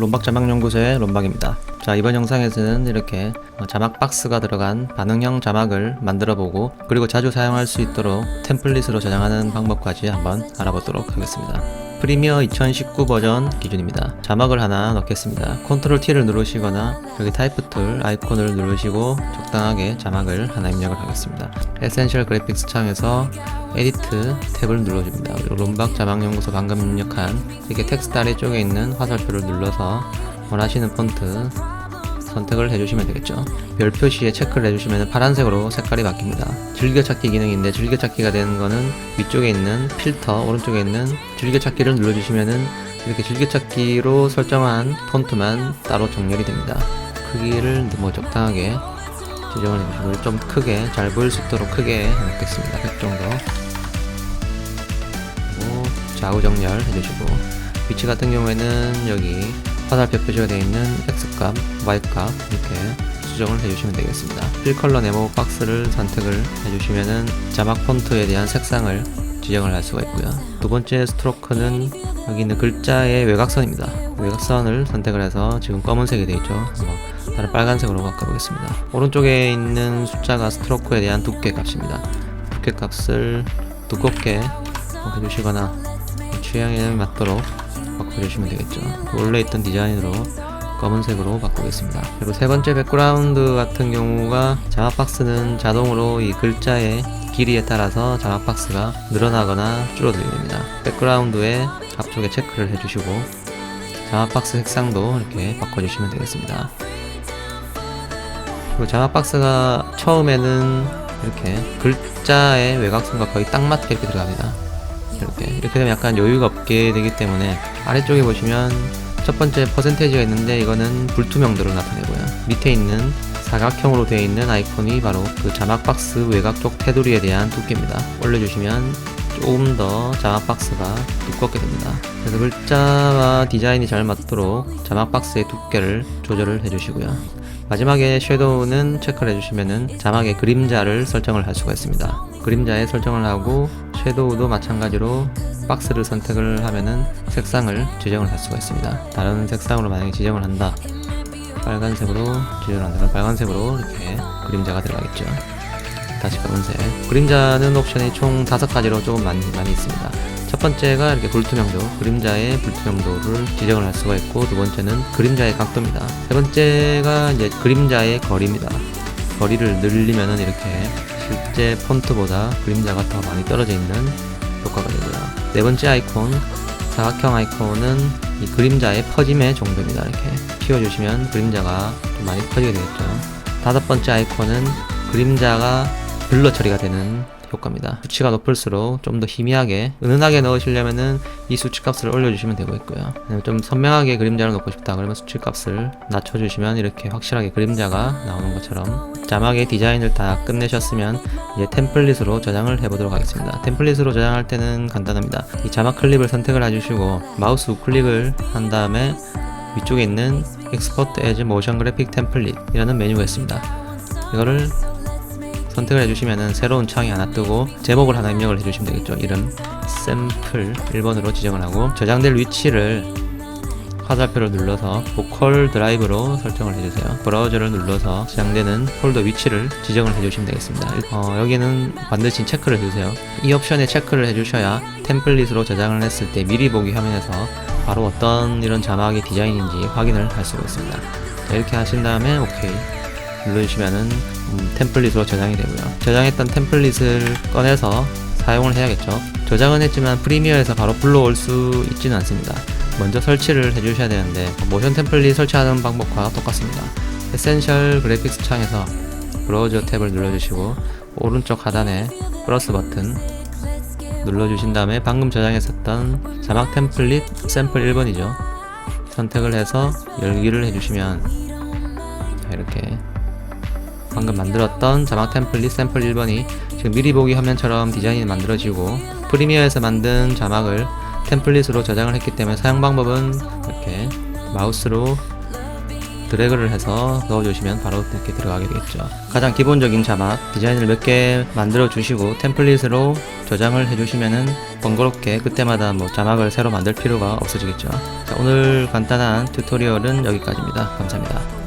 롬박 자막연구소의 롬박입니다. 자 이번 영상에서는 이렇게 어, 자막 박스가 들어간 반응형 자막을 만들어 보고 그리고 자주 사용할 수 있도록 템플릿으로 저장하는 방법까지 한번 알아보도록 하겠습니다. 프리미어 2019 버전 기준입니다. 자막을 하나 넣겠습니다. 컨트롤 T를 누르시거나 여기 타이프 툴 아이콘을 누르시고 적당하게 자막을 하나 입력을 하겠습니다. 에센셜 그래픽스 창에서 에디트 탭을 눌러줍니다. 롬박 자막 연구소 방금 입력한 이렇게 텍스트 아래쪽에 있는 화살표를 눌러서 원하시는 폰트 선택을 해주시면 되겠죠. 별 표시에 체크를 해주시면 파란색으로 색깔이 바뀝니다. 즐겨찾기 기능인데 즐겨찾기가 되는 거는 위쪽에 있는 필터 오른쪽에 있는 즐겨찾기를 눌러주시면은 이렇게 즐겨찾기로 설정한 폰트만 따로 정렬이 됩니다. 크기를 뭐 적당하게 지정을 해주시고 좀 크게 잘 보일 수 있도록 크게 해놓겠습니다. 100 정도. 좌우 정렬 해주시고 위치 같은 경우에는 여기 화살표 표시가 되어 있는 X값, Y값 이렇게 수정을 해주시면 되겠습니다. 필컬러 네모 박스를 선택을 해주시면은 자막 폰트에 대한 색상을 지정을 할 수가 있고요. 두 번째 스트로크는 여기 있는 글자의 외곽선입니다. 외곽선을 선택을 해서 지금 검은색이 되어 있죠. 다른 빨간색으로 바꿔보겠습니다. 오른쪽에 있는 숫자가 스트로크에 대한 두께 값입니다. 두께 값을 두껍게 해주시거나 취향에 맞도록 바꿔주시면 되겠죠. 원래 있던 디자인으로 검은색으로 바꾸겠습니다. 그리고 세 번째 백그라운드 같은 경우가 자막 박스는 자동으로 이 글자의 길이에 따라서 자막 박스가 늘어나거나 줄어들게 됩니다. 백그라운드의 앞쪽에 체크를 해주시고 자막 박스 색상도 이렇게 바꿔주시면 되겠습니다. 그리고 자막 박스가 처음에는 이렇게 글자의 외곽선과 거의 딱 맞게 이렇게 들어갑니다. 이렇게 이렇게 되면 약간 여유가 없게 되기 때문에 아래쪽에 보시면 첫 번째 퍼센테이지가 있는데 이거는 불투명도를 나타내고요. 밑에 있는 사각형으로 되어 있는 아이콘이 바로 그 자막 박스 외곽 쪽 테두리에 대한 두께입니다. 올려주시면 조금 더 자막 박스가 두껍게 됩니다. 그래서 글자와 디자인이 잘 맞도록 자막 박스의 두께를 조절을 해주시고요. 마지막에 섀도우는 체크를 해주시면은 자막의 그림자를 설정을 할 수가 있습니다. 그림자에 설정을 하고 섀도우도 마찬가지로 박스를 선택을 하면은 색상을 지정을 할 수가 있습니다. 다른 색상으로 만약에 지정을 한다. 빨간색으로 지정을 한다. 그럼 빨간색으로 이렇게 그림자가 들어가겠죠. 다시 검은색. 그림자는 옵션이 총 다섯 가지로 조금 많이, 많이 있습니다. 첫 번째가 이렇게 불투명도, 그림자의 불투명도를 지정을 할 수가 있고, 두 번째는 그림자의 각도입니다. 세 번째가 이제 그림자의 거리입니다. 거리를 늘리면은 이렇게 실제 폰트보다 그림자가 더 많이 떨어져 있는 효과가 되고요. 네 번째 아이콘, 사각형 아이콘은 이 그림자의 퍼짐의 정도입니다. 이렇게 키워주시면 그림자가 좀 많이 퍼지게 되겠죠. 다섯 번째 아이콘은 그림자가 블러 처리가 되는 효과입니다. 수치가 높을수록 좀 더 희미하게 은은하게 넣으시려면은 이 수치 값을 올려주시면 되고 있고요. 좀 선명하게 그림자를 넣고 싶다 그러면 수치 값을 낮춰주시면 이렇게 확실하게 그림자가 나오는 것처럼 자막의 디자인을 다 끝내셨으면 이제 템플릿으로 저장을 해보도록 하겠습니다. 템플릿으로 저장할 때는 간단합니다. 이 자막 클립을 선택을 해주시고 마우스 우클릭을 한 다음에 위쪽에 있는 Export as Motion Graphic Template 이라는 메뉴가 있습니다. 이거를 선택을 해주시면은 새로운 창이 하나 뜨고 제목을 하나 입력을 해주시면 되겠죠. 이름 샘플 1번으로 지정을 하고 저장될 위치를 화살표를 눌러서 보컬 드라이브로 설정을 해주세요. 브라우저를 눌러서 저장되는 폴더 위치를 지정을 해주시면 되겠습니다. 어, 여기는 반드시 체크를 해주세요. 이 옵션에 체크를 해주셔야 템플릿으로 저장을 했을 때 미리 보기 화면에서 바로 어떤 이런 자막의 디자인인지 확인을 할 수가 있습니다. 자, 이렇게 하신 다음에 오케이 눌러주시면은 음, 템플릿으로 저장이 되고요. 저장했던 템플릿을 꺼내서 사용을 해야겠죠. 저장은 했지만 프리미어에서 바로 불러올 수 있지는 않습니다. 먼저 설치를 해주셔야 되는데 모션 템플릿 설치하는 방법과 똑같습니다. 에센셜 그래픽스 창에서 브라우저 탭을 눌러주시고 오른쪽 하단에 플러스 버튼 눌러주신 다음에 방금 저장했었던 자막 템플릿 샘플 1번이죠. 선택을 해서 열기를 해주시면 방금 만들었던 자막 템플릿 샘플 1번이 지금 미리 보기 화면처럼 디자인이 만들어지고 프리미어에서 만든 자막을 템플릿으로 저장을 했기 때문에 사용 방법은 이렇게 마우스로 드래그를 해서 넣어주시면 바로 이렇게 들어가게 되겠죠. 가장 기본적인 자막 디자인을 몇 개 만들어 주시고 템플릿으로 저장을 해주시면은 번거롭게 그때마다 뭐 자막을 새로 만들 필요가 없어지겠죠. 자, 오늘 간단한 튜토리얼은 여기까지입니다. 감사합니다.